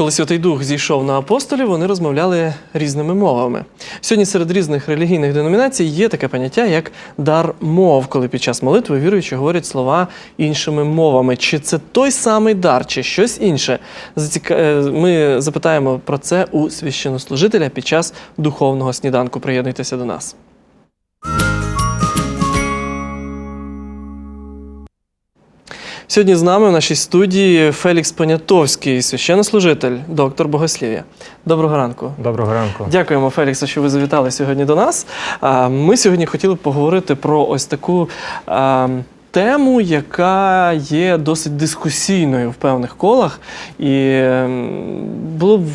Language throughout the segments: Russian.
Коли Святий Дух зійшов на апостолів, вони розмовляли різними мовами. Сьогодні серед різних релігійних деномінацій є таке поняття, як дар мов, коли під час молитви віруючі говорять слова іншими мовами. Чи це той самий дар, чи щось інше? Е, Ми запитаємо про це у священнослужителя під час духовного сніданку. Приєднуйтеся до нас. Сьогодні з нами в нашій студії Фелікс Понятовський, священнослужитель, доктор богослів'я. Доброго ранку. Доброго ранку. Дякуємо, Феліксе, що ви завітали сьогодні до нас. Ми сьогодні хотіли поговорити про ось таку тему, яка є досить дискусійною в певних колах. І було б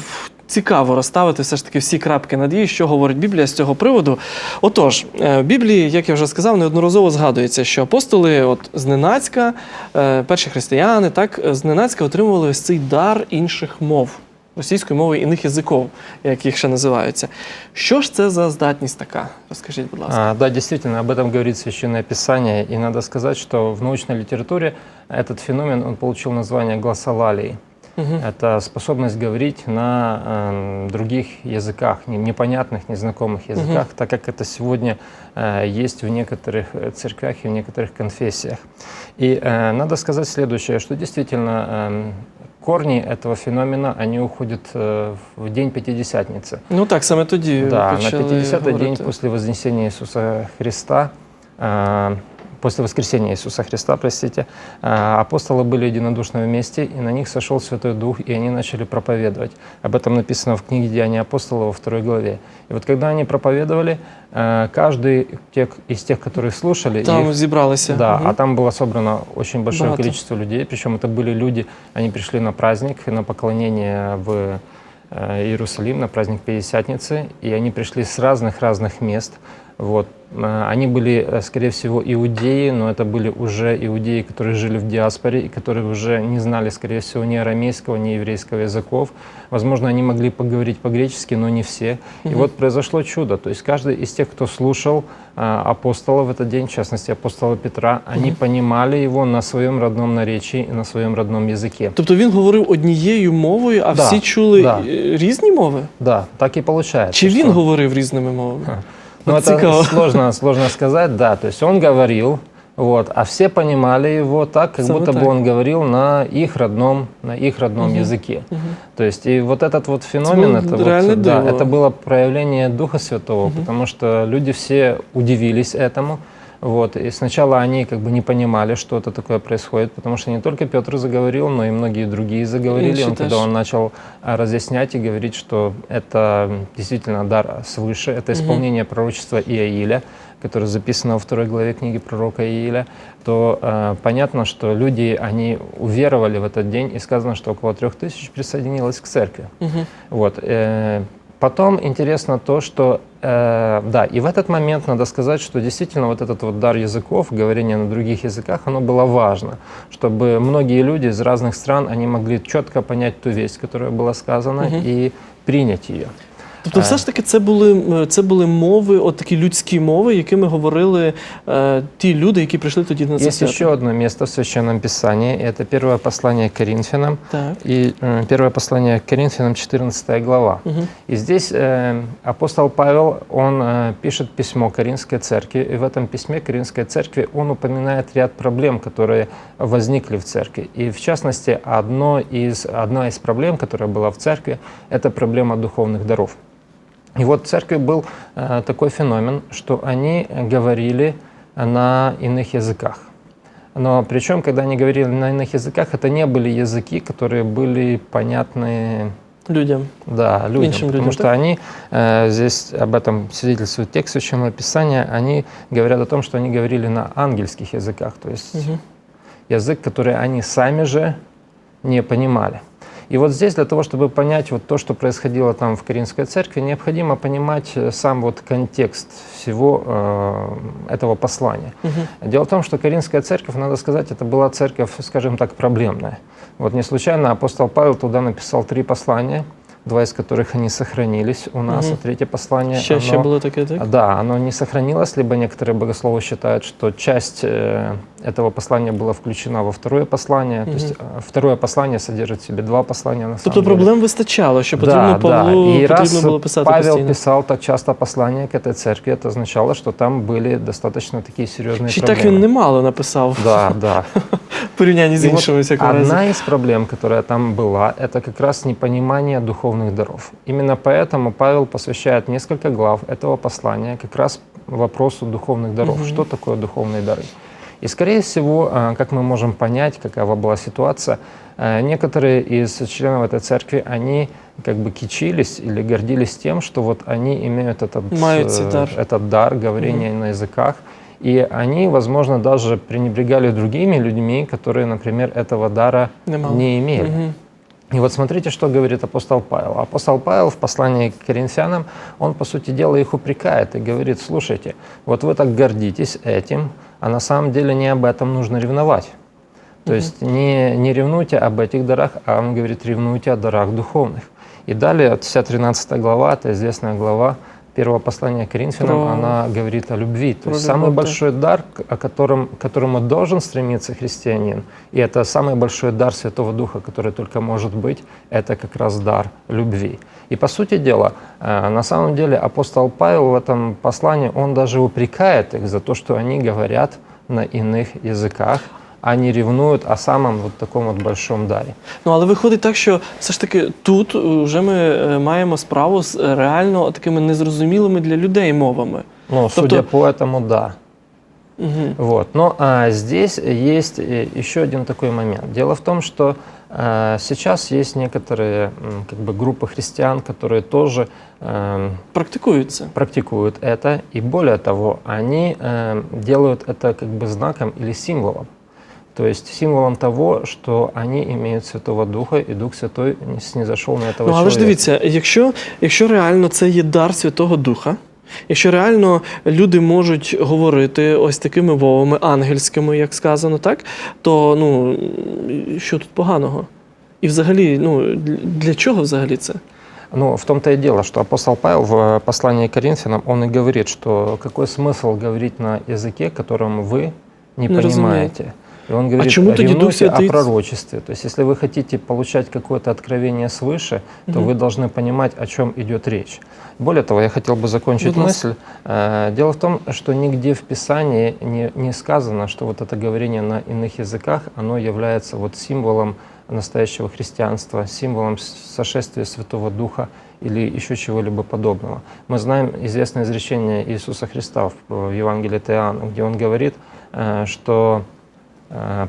цікаво розставити все ж таки всі крапки над «і», що говорить Біблія з цього приводу. Отож, е, в Біблії, як я вже сказав, неодноразово згадується, що апостоли от зненацька, е, перші християни, так зненацька отримували ось цей дар інших мов. Російської мови іних язиків, як їх ще називаються. Що ж це за здатність така? Розкажіть, будь ласка. А, да, действительно, об этом говорит Священное Писание. И надо сказать, что в научной литературе этот феномен он получил название глоссолалии. Мгм. Это способность говорить на э, других языках, не- непонятных, незнакомых языках, так как это сегодня э, есть в некоторых э, церквях и в некоторых конфессиях. И э, надо сказать следующее, что действительно эм, корни этого феномена, они уходят э, в день Пятидесятницы. Ну так, саме тоді Да, на почали 50-й день после Вознесения Иисуса Христа, после воскресения Иисуса Христа, простите, а, апостолы были единодушны вместе, и на них сошел Святой Дух, и они начали проповедовать. Об этом написано в книге «Деяния апостолов» во второй главе. И вот когда они проповедовали, а, каждый из тех, которые слушали, Там их- зібралися. да, Мгм. а там было собрано очень большое Богато. количество людей, причем это были люди, они пришли на праздник, на поклонение в э, Иерусалим, на праздник Пятидесятницы, и они пришли с разных-разных мест. Вот. Э, Они были, э, скорее всего, иудеи, но это были уже иудеи, которые жили в диаспоре и которые уже не знали, скорее всего, ни арамейского, ни еврейского языков. Возможно, они могли поговорить по-гречески, но не все. И Мгм. вот произошло чудо. То есть каждый из тех, кто слушал а, апостола в этот день, в частности апостола Петра, они понимали его на своем родном наречии и на своем родном языке. Тобто він говорив однією мовою, а Да, всі чули да. е, різні мови? Да, так и получается. Чи він что- говорив різними мовами? Ну, это сложно, сложно сказать, да. То есть он говорил, вот, а все понимали его так, как Саме будто так. бы он говорил на их родном, на их родном Мгм. языке. Мгм. То есть и вот этот вот феномен, было это, реально вот, да, диво. это было проявление Духа Святого, потому что люди все удивились этому. Вот. И сначала они как бы не понимали, что это такое происходит, потому что не только Петр заговорил, но и многие другие заговорили. Он, когда он начал а, разъяснять и говорить, что это действительно дар свыше, это исполнение пророчества Иаиля, которое записано во второй главе книги пророка Ииля, то э, понятно, что люди, они уверовали в этот день, и сказано, что около трех тысяч присоединилось к церкви. Мгм. Вот. э, Потом интересно то, что, э, да, и в этот момент надо сказать, что действительно вот этот вот дар языков, говорение на других языках, оно было важно, чтобы многие люди из разных стран, они могли четко понять ту весть, которая была сказана, Мгм. и принять ее. Тобто, все ж таки, це були, е, це були мови, от такі людські мови, якими говорили е, ті люди, які прийшли тоді на це Есть свято. еще одно место в Священном Писании, и это первое послание к Коринфянам, Так. и э, первое послание к Коринфянам, 14 глава. Угу. И здесь э, апостол Павел, он э, пишет письмо Каринской церкви, и в этом письме Каринской церкви он упоминает ряд проблем, которые возникли в церкви. И в частности, одно из, одна из проблем, которая была в церкви, это проблема духовных даров. И вот в церкви был э, такой феномен, что они говорили на иных языках. Но причем, когда они говорили на иных языках, это не были языки, которые были понятны Людям. да, людям, Меньшим потому людям, что так? они, э, здесь об этом свидетельствует текст Священного Писания, они говорят о том, что они говорили на ангельских языках, то есть Угу. язык, который они сами же не понимали. И вот здесь для того, чтобы понять вот то, что происходило там в Каринской церкви, необходимо понимать э, сам вот контекст всего э, этого послания. Угу. Дело в том, что Каринская церковь, надо сказать, это была церковь, скажем так, проблемная. Вот не случайно апостол Павел туда написал три послания. два из которых они сохранились у нас, Мгм. а третье послание, Ще, ще оно- було таке, так? да, оно не сохранилось, либо некоторые богословы считают, что часть э, этого послания была включена во второе послание. То есть э, второе послание содержит в себе два послания на Тобто самом деле. проблем вистачало, що потрібно Павлу И потрібно раз було писати Павел постійно. писал так часто послания к этой церкви, это означало, что там были достаточно такие серьезные Чи проблемы. так він немало написав Да, да. в порівнянні з И вот іншими всякого разу. одна из проблем, которая там была, это как раз непонимание духовных даров. Именно поэтому Павел посвящает несколько глав этого послания как раз вопросу духовных даров. Мгм. Что такое духовные дары? И, скорее всего, а, как мы можем понять, какова была ситуация, э, некоторые из членов этой церкви, они как бы кичились или гордились тем, что вот они имеют этот, Мают э, дар. этот дар говорения на языках, и они, возможно, даже пренебрегали другими людьми, которые, например, этого дара не имели. И вот смотрите, что говорит апостол Павел. Апостол Павел в послании к коринфянам, он, по сути дела, их упрекает и говорит, слушайте, вот вы так гордитесь этим, а на самом деле не об этом нужно ревновать. То есть не, не ревнуйте об этих дарах, а он говорит, ревнуйте о дарах духовных. И далее, вся 13 глава, это известная глава первого послания Коринфянам, Про- она говорит о любви. То про есть самый любовь, да. большой дар, к- о котором, к которому должен стремиться христианин, и это самый большой дар Святого Духа, который только может быть, это как раз дар любви. И по сути дела, э, на самом деле апостол Павел в этом послании, он даже упрекает их за то, что они говорят на иных языках, а не ревнуют о самом вот таком вот большом даре. Ну але виходить так, що все ж таки тут вже ми маємо справу з реально такими незрозумілими для людей мовами. Ну, судя Тобто- по этому, да. Угу. Вот. Но а, здесь есть э, еще один такой момент. Дело в том, что а, сейчас есть некоторые как бы, группы христиан, которые тоже эм, Практикуються. практикуют это, и более того, они эм, делают это как бы знаком или символом. То есть символом того, что они имеют Святого Духа, и Дух Святой не снизошел на этого Ну, але ж человека. дивіться, якщо, якщо реально це є дар Святого Духа, якщо реально люди можуть говорити ось такими мовами ангельськими, як сказано, так, то ну що тут поганого? І взагалі, ну для- для чого взагалі це? Ну, в том-то и дело, что апостол Павел в э, послании к Коринфянам, он и говорит, что какой смысл говорить на языке, которым вы не, Не понимаете. И он говорит, тоді Дух ревнуйте о пророчестве. То есть, если вы хотите получать какое-то откровение свыше, то Мгм. вы должны понимать, о чем идет речь. Более того, я хотел бы закончить Будь мысль. Э, Дело в том, что нигде в Писании не, не сказано, что вот это говорение на иных языках, оно является вот символом настоящего христианства, символом сошествия Святого Духа или еще чего-либо подобного. Мы знаем известное изречение Иисуса Христа в Евангелии от Иоанна, где Он говорит, э, что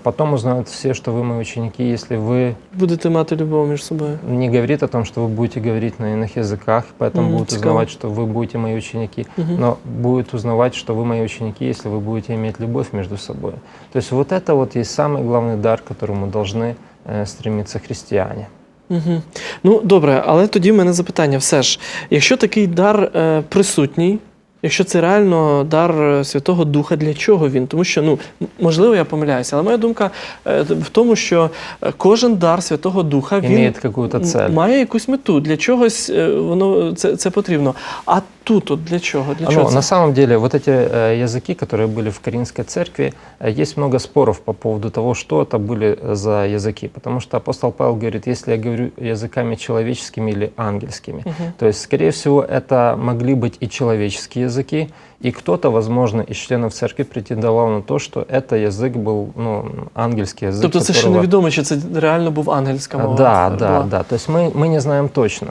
потом узнают все, что вы мои ученики, если вы Будете мати любов між собою. не говорит о том, что вы будете говорить на иных языках, поэтому Мгм, будут цикаво. узнавать, что вы будете мои ученики, Мгм. но будет узнавать, что вы мои ученики, если вы будете иметь любовь между собой. То есть вот это вот есть самый главный дар, к которому должны э, стремиться христиане. Угу. Ну, добре, але тоді в мене запитання: все ж, якщо такий дар е, присутній, якщо це реально дар е, Святого Духа, для чого він? Тому що, ну, м- можливо, я помиляюся, але моя думка е, в тому, що е, кожен дар Святого Духа він Имеет какую-то цель. має якусь мету. Для чогось е, воно це, це потрібно. А тут от для чого? Для Ну, чого на це? самом деле, вот эти э, языки, которые были в Каринской церкви, э, есть много споров по поводу того, что это были э, за языки. Потому что апостол Павел говорит, если я говорю языками человеческими или ангельскими, Мгм. то есть, скорее всего, это могли быть и человеческие языки, и кто-то, возможно, из членов церкви претендовал на то, что это язык был ну, ангельский язык. Тобто це ще которого- невідомо, чи це реально був ангельська мова. да, е, да, була. да. То есть мы, мы не знаем точно.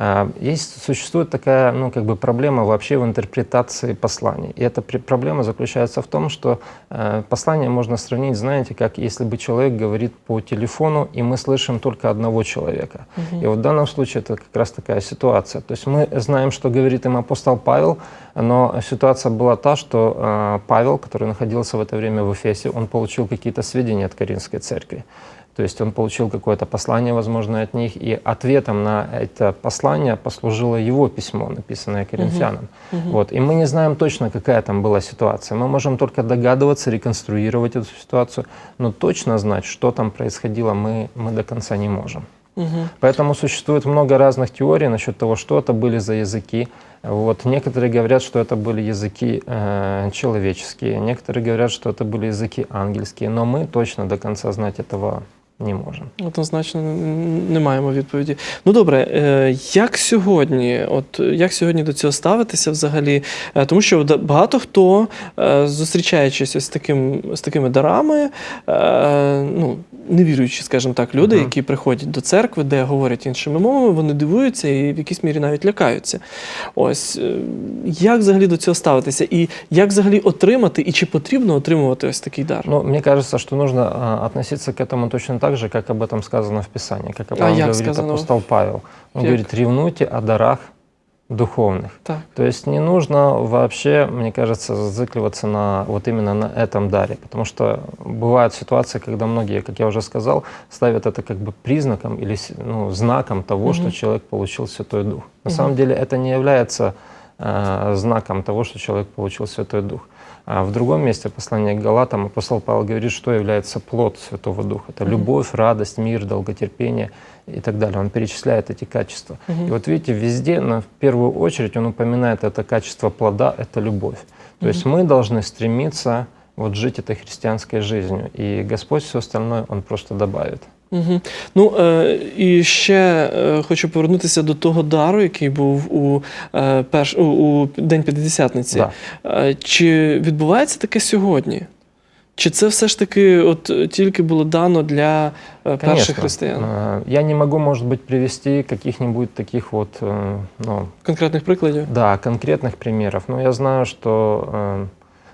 А, Есть, существует такая ну, как бы проблема вообще в интерпретации посланий. И эта проблема заключается в том, что э, послание можно сравнить, знаете, как если бы человек говорит по телефону, и мы слышим только одного человека. Мгм. И вот в данном случае это как раз такая ситуация. То есть мы знаем, что говорит им апостол Павел, но ситуация была та, что э, Павел, который находился в это время в Эфесе, он получил какие-то сведения от Каринской церкви. То есть он получил какое-то послание, возможно, от них, и ответом на это послание послужило его письмо, написанное коринфянам. Мгм. Вот. И мы не знаем точно, какая там была ситуация. Мы можем только догадываться, реконструировать эту ситуацию, но точно знать, что там происходило, мы, мы до конца не можем. Угу. Поэтому существует много разных теорий насчет того, что это были за языки. Вот. Некоторые говорят, что это были языки э, человеческие, некоторые говорят, что это были языки ангельские, но мы точно до конца знать этого не можемо. Однозначно не маємо відповіді. Ну добре, е, як сьогодні, от як сьогодні до цього ставитися взагалі? Е, Тому що багато хто, е, зустрічаючись з таким з такими дарами, ну не віруючі, скажімо так, люди, Мгм. які приходять до церкви, де говорять іншими мовами, вони дивуються і в якійсь мірі навіть лякаються. Ось як взагалі до цього ставитися, і як взагалі отримати, і чи потрібно отримувати ось такий дар? Ну, мне кажется, что нужно а, относиться к этому точно так же, как об этом сказано в Писании, как об А этом як говорит сказано? апостол Павел. Он Як? говорит, ревнуйте о дарах духовных. Так. То есть не нужно вообще, мне кажется, зацикливаться на вот именно на этом даре, потому что бывают ситуации, когда многие, как я уже сказал, ставят это как бы признаком или ну, знаком того, Мгм. что человек получил Святой Дух. На Мгм. самом деле это не является э, знаком того, что человек получил Святой Дух. А в другом месте послания к Галатам апостол Павел говорит, что является плод Святого Духа. Это любовь, радость, мир, долготерпение и так далее. Он перечисляет эти качества. И вот видите, везде, на, в первую очередь, он упоминает это качество плода, это любовь. То есть мы должны стремиться вот жить этой христианской жизнью, и Господь все остальное, Он просто добавит. Угу. Ну е, і ще е, хочу повернутися до того дару, який був у, е, перш, у, у День П'ятдесятниці. Да. Е, чи відбувається таке сьогодні? Чи це все ж таки от е, тільки було дано для е, перших Конечно. християн? Э, Я не могу, может быть, привести каких-нибудь таких вот, э, ну, Конкретних прикладів? Да, конкретных примеров. Но я знаю, что э,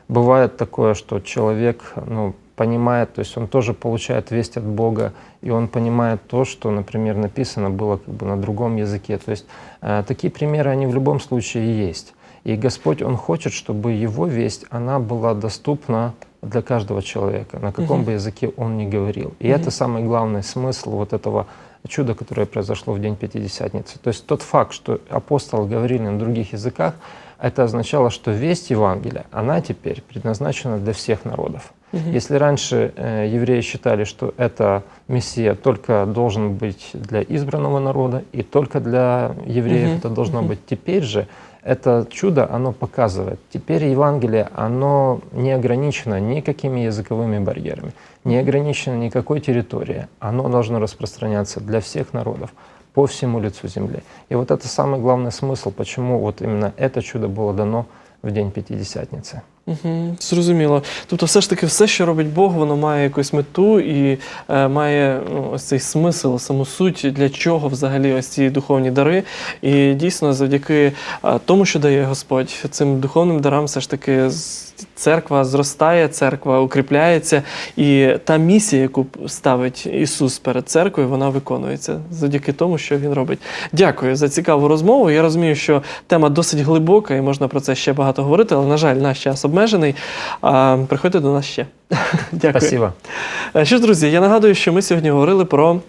бывает такое, что человек ну, понимает, то есть он тоже получает весть от Бога, и он понимает то, что, например, написано было как бы на другом языке. То есть э, такие примеры, они в любом случае есть. И Господь, Он хочет, чтобы Его весть, она была доступна для каждого человека, на каком Мгм. бы языке он ни говорил. И Мгм. это самый главный смысл вот этого чуда, которое произошло в день Пятидесятницы. То есть тот факт, что апостолы говорили на других языках, это означало, что весть Евангелия, она теперь предназначена для всех народов. Если раньше э, евреи считали, что это Мессия только должен быть для избранного народа и только для евреев это должно быть, теперь же это чудо, оно показывает. Теперь Евангелие, оно не ограничено никакими языковыми барьерами, не ограничено никакой территорией. Оно должно распространяться для всех народов по всему лицу земли. И вот это самый главный смысл, почему вот именно это чудо было дано в день Пятидесятницы. Угу, зрозуміло. Тобто, все ж таки, все, що робить Бог, воно має якусь мету і е, має ну, ось цей смисл, саму суть, для чого взагалі ось ці духовні дари. І дійсно, завдяки е, тому, що дає Господь, цим духовним дарам, все ж таки церква зростає, церква укріпляється, і та місія, яку ставить Ісус перед церквою, вона виконується завдяки тому, що Він робить. Дякую за цікаву розмову. Я розумію, що тема досить глибока і можна про це ще багато говорити, але, на жаль, наш час обмежений. А, приходьте до нас ще. Дякую. Спасибо. Що ж, друзі, я нагадую, що ми сьогодні говорили про.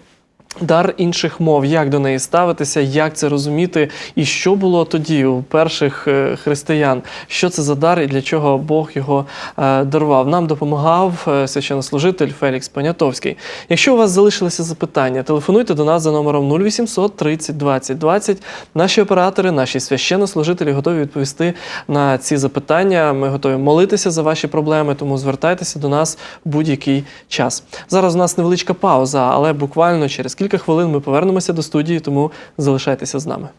Дар інших мов, як до неї ставитися, як це розуміти, і що було тоді у перших е, християн, що це за дар і для чого Бог його е, дарував. Нам допомагав е, священнослужитель Фелікс Понятовський. Якщо у вас залишилися запитання, телефонуйте до нас за номером 0800 30 20 20. Наші оператори, наші священнослужителі готові відповісти на ці запитання. Ми готові молитися за ваші проблеми, тому звертайтеся до нас в будь-який час. Зараз у нас невеличка пауза, але буквально через кілька хвилин ми повернемося до студії, тому залишайтеся з нами.